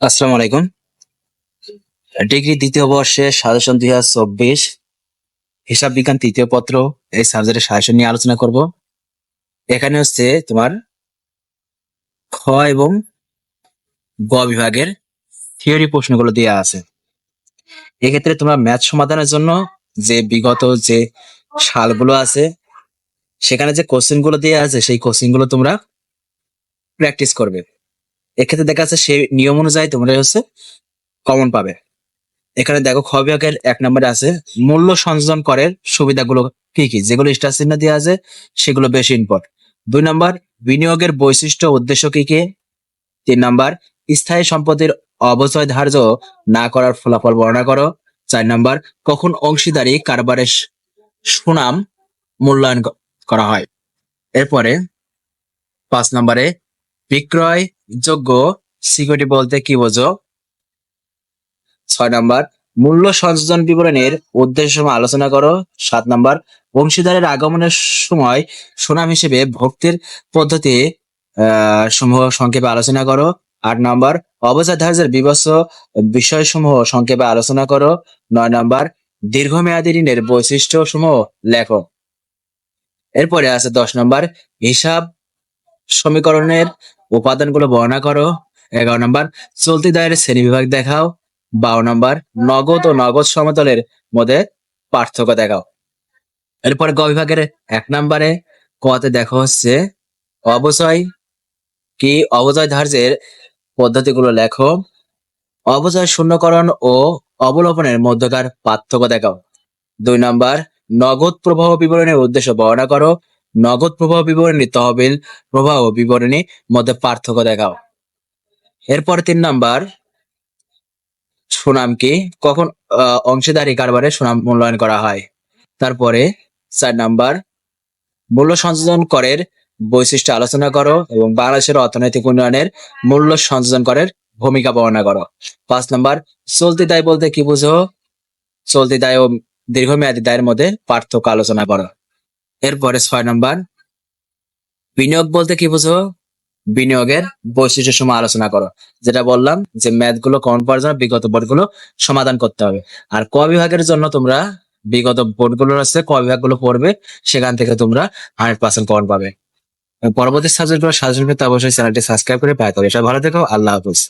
আসসালামু আলাইকুম। ডিগ্রি দ্বিতীয় বর্ষে সাজেশন দুই হাজার চব্বিশ, হিসাব বিজ্ঞান তৃতীয় পত্র, এই সাবজেক্টের সাজেশন নিয়ে আলোচনা করব। এখানে হচ্ছে তোমার খ এবং গ বিভাগের থিওরি প্রশ্নগুলো দেওয়া আছে। এক্ষেত্রে তোমরা ম্যাথ সমাধানের জন্য যে বিগত যে সালগুলো আছে, সেখানে যে কোশ্চেনগুলো দেওয়া আছে, সেই কোশ্চেনগুলো তোমরা প্র্যাকটিস করবে। এক্ষেত্রে দেখা যাচ্ছে সেই নিয়ম অনুযায়ী তোমরা হচ্ছে কমন পাবে। এখানে দেখো খ বিভাগের এক নম্বরে আছে, মূল্য সংযোজন করের সুবিধাগুলো কি কি? যেগুলো স্টার চিহ্ন দেওয়া আছে, সেগুলো বেশি ইম্পর্ট দুই নম্বর, বিনিয়োগের বৈশিষ্ট্য উদ্দেশ্য কি কি? তিন নম্বর, স্থায়ী সম্পত্তির অবচয় ধার্য না করার ফলাফল বর্ণনা করো। চার নম্বর, কখন অংশীদারি কারবারের সুনাম মূল্যায়ন করা হয়। এরপরে পাঁচ নম্বরে বিক্রয় যোগ্য সিকিউরিটি বলতে কি বোঝো? ছয় নম্বর, মূল্য সংযোজন বিবরণের উদ্দেশ্য আলোচনা করো। সাত নম্বর, অংশীদারের আগমনের সময় সুনাম হিসেবে ভক্তির পদ্ধতি সমূহ সংক্ষেপে আলোচনা করো। আট নম্বর অবচার ধার্যের বিবস্ব বিষয়সমূহ সংক্ষেপে আলোচনা করো। নয় নম্বর, দীর্ঘমেয়াদী ঋণের বৈশিষ্ট্য সমূহ লেখো। এরপরে আছে দশ নম্বর, হিসাব সমীকরণের উপাদানগুলো বর্ণনা করো। এগারো নম্বর, চলতি দায়ের শ্রেণি বিভাগ দেখাও। বারো নম্বর, নগদ ও নগদ সমতলের মধ্যে পার্থক্য দেখাও। এরপরে গ বিভাগের এক নম্বরে কতে দেখো হচ্ছে, অবচয় কি? অবচয় ধার্যের পদ্ধতিগুলো লেখো। অবচয় শূন্যকরণ ও অবলোপনের মধ্যকার পার্থক্য দেখাও। দুই নম্বর, নগদ প্রবাহ বিবরণের উদ্দেশ্য বর্ণনা করো। নগদ প্রবাহ বিবরণী, তহবিল প্রবাহ বিবরণী মধ্যে পার্থক্য দেখাও। এরপর তিন নাম্বার, সুনাম কি? কখন অংশীদারি কারবারে সুনাম মূল্যায়ন করা হয়? তারপরে চার নাম্বার, মূল্য সংযোজন করের বৈশিষ্ট্য আলোচনা করো এবং বাংলাদেশের অর্থনৈতিক উন্নয়নের মূল্য সংযোজন করের ভূমিকা বর্ণনা করো। পাঁচ নাম্বার, চলতি দায় বলতে কি বুঝো? চলতি দায় ও দীর্ঘমেয়াদী দায়ের মধ্যে পার্থক্য আলোচনা করো। এরপরে ছয় নম্বর, বিনিয়োগ বলতে কি বুঝো? বিনিয়োগের বৈশিষ্ট্য সময় আলোচনা করো। যেটা বললাম যে ম্যাথগুলো কমন পাওয়ার জন্য বিগত বোর্ডগুলো সমাধান করতে হবে। আর ক বিভাগের জন্য তোমরা বিগত বোর্ডগুলো আছে ক বিভাগগুলো পড়বে, সেখান থেকে তোমরা হান্ড্রেড পার্সেন্ট কমন পাবে। পরবর্তী সাবজেক্টগুলো সাজেশন পেতে অবশ্যই চ্যানেলটি সাবস্ক্রাইব করে পায় পাই সবাই ভালো থেকো, আল্লাহ হাফিজ।